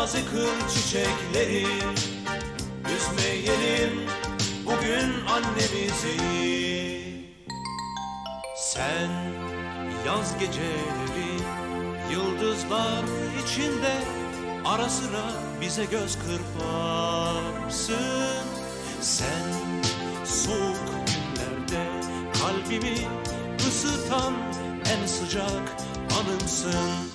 taze kır çiçekleri. Üzmeyelim bugün annemizi. Sen yaz geceleri yıldızlar içinde Ara sıra bize göz kırparsın. Sen soğuk günlerde kalbimi ısıtan en sıcak anımsın